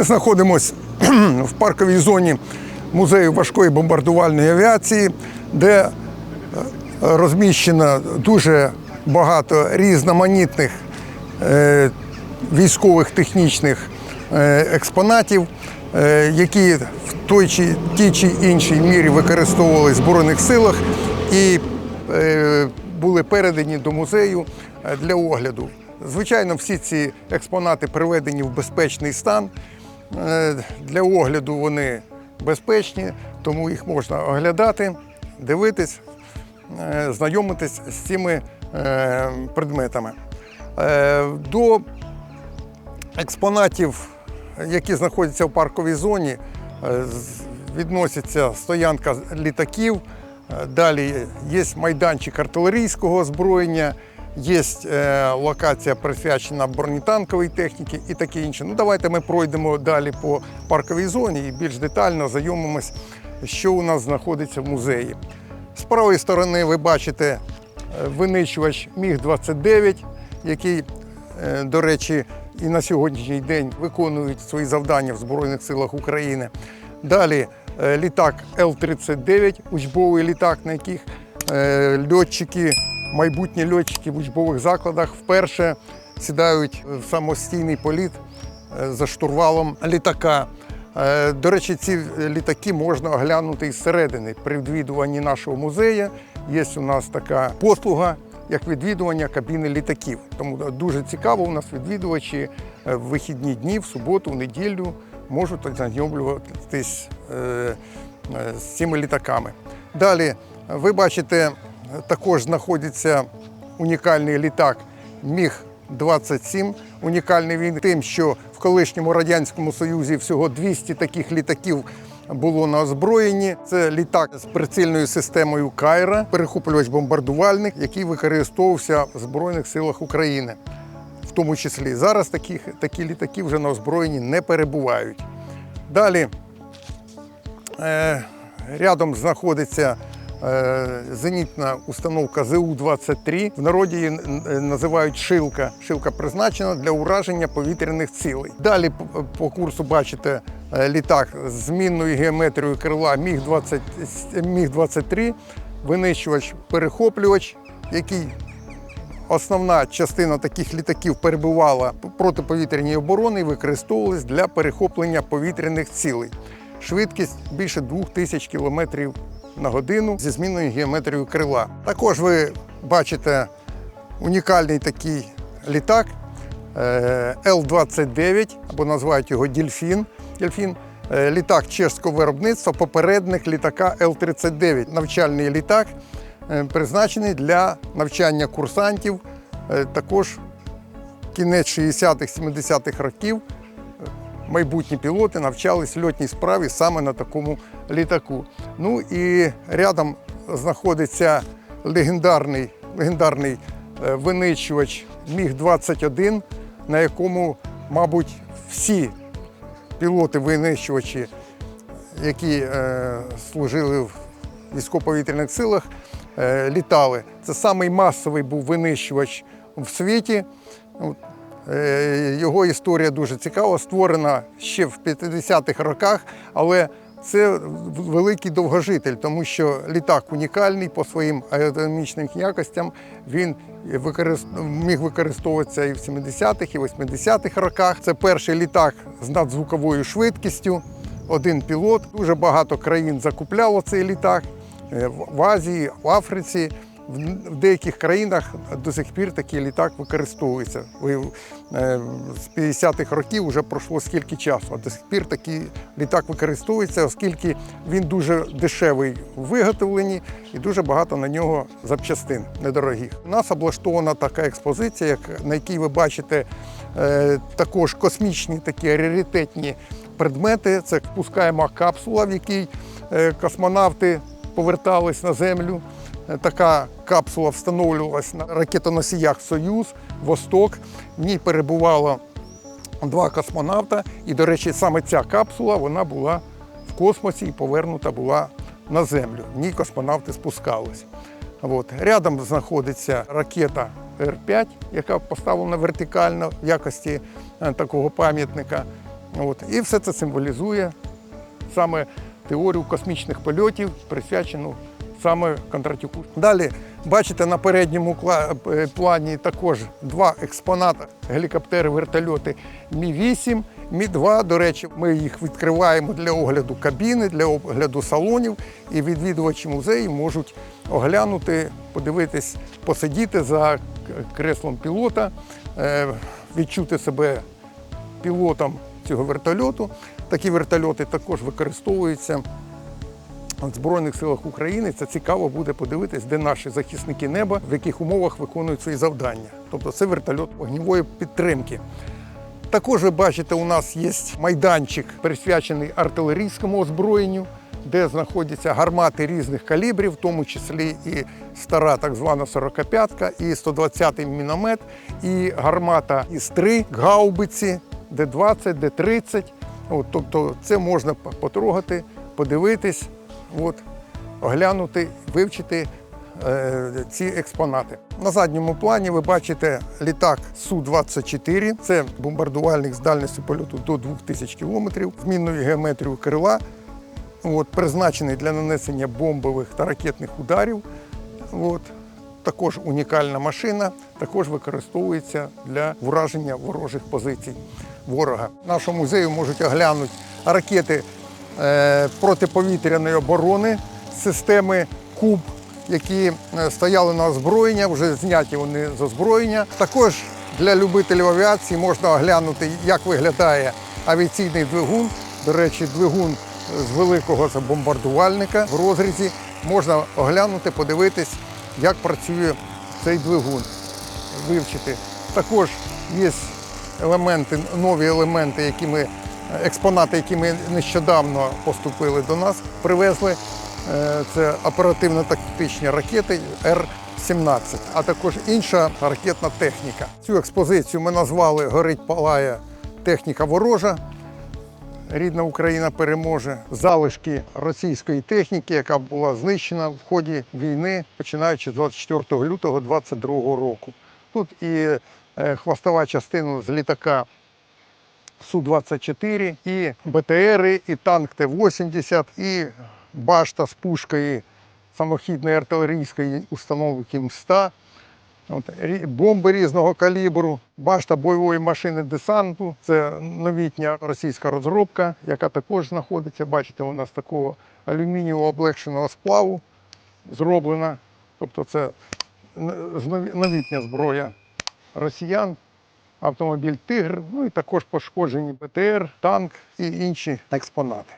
Ми знаходимося в парковій зоні музею важкої бомбардувальної авіації, де е, розміщено дуже багато різноманітних е, військових технічних е, експонатів, які в той чи тій чи іншій мірі використовували в Збройних силах і були передані до музею для огляду. Звичайно, всі ці експонати приведені в безпечний стан. Е, Для огляду вони безпечні, тому їх можна оглядати, дивитись, е, знайомитись з цими е, предметами. До експонатів, які знаходяться в парковій зоні, відноситься стоянка літаків. Далі є майданчик артилерійського озброєння, є е, локація присвячена бронетанковій техніці і таке інше. Ну, давайте ми пройдемо далі по парковій зоні і більш детально знайомимось, що у нас знаходиться в музеї. З правої сторони ви бачите е, винищувач Міг-29, який, е, до речі, і на сьогоднішній день виконують свої завдання в Збройних силах України. Далі літак Л-39, учбовий літак, на яких льотчики, майбутні льотчики в учбових закладах вперше сідають в самостійний політ е, за штурвалом літака. Е, До речі, ці літаки можна оглянути із середини. При відвідуванні нашого музею є у нас така послуга, як відвідування кабіни літаків. Тому дуже цікаво, у нас відвідувачі е, в вихідні дні, в суботу, в неділю можуть ознайомлюватись е, з цими літаками. Далі ви бачите, також знаходиться унікальний літак Міг-27. Унікальний він тим, що в колишньому Радянському Союзі всього 200 таких літаків було на озброєнні. Це літак з прицільною системою Кайра, перехоплювач-бомбардувальник, який використовувався в Збройних силах України. В тому числі зараз таких, такі літаки вже на озброєнні не перебувають. Далі Е, Рядом знаходиться зенітна установка ЗУ-23. В народі її е, називають шилка. Шилка призначена для ураження повітряних цілей. Далі по- курсу бачите е, літак з змінною геометрією крила Міг-20 Міг-23, винищувач-перехоплювач, який Основна частина таких літаків перебувала протиповітряній оборони і використовувалась для перехоплення повітряних цілей. Швидкість більше 2000 км на годину зі змінною геометрією крила. Також ви бачите унікальний такий літак е, Л-29, або називають його Дільфін. Дільфін е, літак чеського виробництва, попередник літака Л-39. Навчальний літак, е, призначений для навчання курсантів. Також кінець 60-х, 70-х років майбутні пілоти навчались льотній справі саме на такому літаку. Ну і рядом знаходиться легендарний, легендарний е, винищувач Міг-21, на якому, мабуть, всі пілоти-винищувачі, які е, служили в військово-повітряних силах, е, літали. Це самий масовий був винищувач в світі. Е, Його історія дуже цікава, створена ще в 50-х роках, але це великий довгожитель, тому що літак унікальний по своїм аеродинамічним якостям. Він міг використовуватися і в 70-х, і 80-х роках. Це перший літак з надзвуковою швидкістю. Один пілот. Дуже багато країн закупляло цей літак Е, в Азії, в Африці. В деяких країнах до сих пір такий літак використовується. Е, З 50-х років вже пройшло скільки часу, а до сих пір такий літак використовується, оскільки він дуже дешевий в виготовленні і дуже багато на нього запчастин недорогих. У нас облаштована така експозиція, на якій ви бачите е, також космічні такі раритетні предмети. Це спускаєма капсула, в якій е, космонавти повертались на землю. Така капсула встановлювалась на ракетоносіях Союз, Восток. В ній перебувало два космонавта. І, до речі, саме ця капсула вона була в космосі і повернута була на землю. В ній космонавти спускались. От. Рядом знаходиться ракета Р-5, яка поставлена вертикально в якості е, такого пам'ятника. От. І все це символізує саме теорію космічних польотів, присвячену саме Кондратюку. Далі бачите на передньому е, плані також два експонати гелікоптери, вертольоти Мі-8, Мі-2. До речі, ми їх відкриваємо для огляду кабіни, для огляду салонів, і відвідувачі музею можуть оглянути, подивитись, посидіти за креслом пілота, е, відчути себе пілотом цього вертольоту. Такі вертольоти також використовуються в Збройних силах України. Це цікаво буде подивитись, де наші захисники неба, в яких умовах виконують свої завдання. Тобто це вертольот вогневої підтримки. Також ви бачите, у нас є майданчик, присвячений артилерійському озброєнню, де знаходяться гармати різних калібрів, в тому числі і стара так звана 45-ка, і 120-й міномет, і гармата ІС-3, гаубиці, Д-20, Д-30. От, тобто це можна потрогати, подивитись, от, оглянути, вивчити е, ці експонати. На задньому плані ви бачите літак Су-24. Це бомбардувальник з дальністю польоту до 2000 км, змінною геометрією крила, от, призначений для нанесення бомбових та ракетних ударів. От. Також унікальна машина, також використовується для враження ворожих позицій ворога. Нашому музею можуть оглянути ракети протиповітряної оборони системи Куб, які е, стояли на озброєння, вже зняті вони з озброєння. Також для любителів авіації можна оглянути, як виглядає авіаційний двигун. До речі, двигун з великого бомбардувальника в розрізі. Можна оглянути, подивитись, як працює цей двигун, вивчити. Також є елементи, нові елементи, які ми, експонати, які ми нещодавно поступили до нас, привезли. Е, Це оперативно-тактичні ракети Р-17, а також інша ракетна техніка. Цю експозицію ми назвали Горить палає техніка ворожа. Рідна Україна переможе залишки російської техніки, яка була знищена в ході війни, починаючи з 24 лютого 2022 року. Тут і е, хвостова частина з літака Су-24, і БТРи, і танк Т-80, і башта з пушкою самохідної артилерійської установки МСТА. От, бомби різного калібру, башта бойової машини десанту. Це новітня російська розробка, яка також знаходиться. Бачите, вона з такого алюмінієвого облегшеного сплаву зроблена. Тобто це новітня зброя росіян. Автомобіль Тигр, ну і також пошкоджені БТР, танк і інші експонати.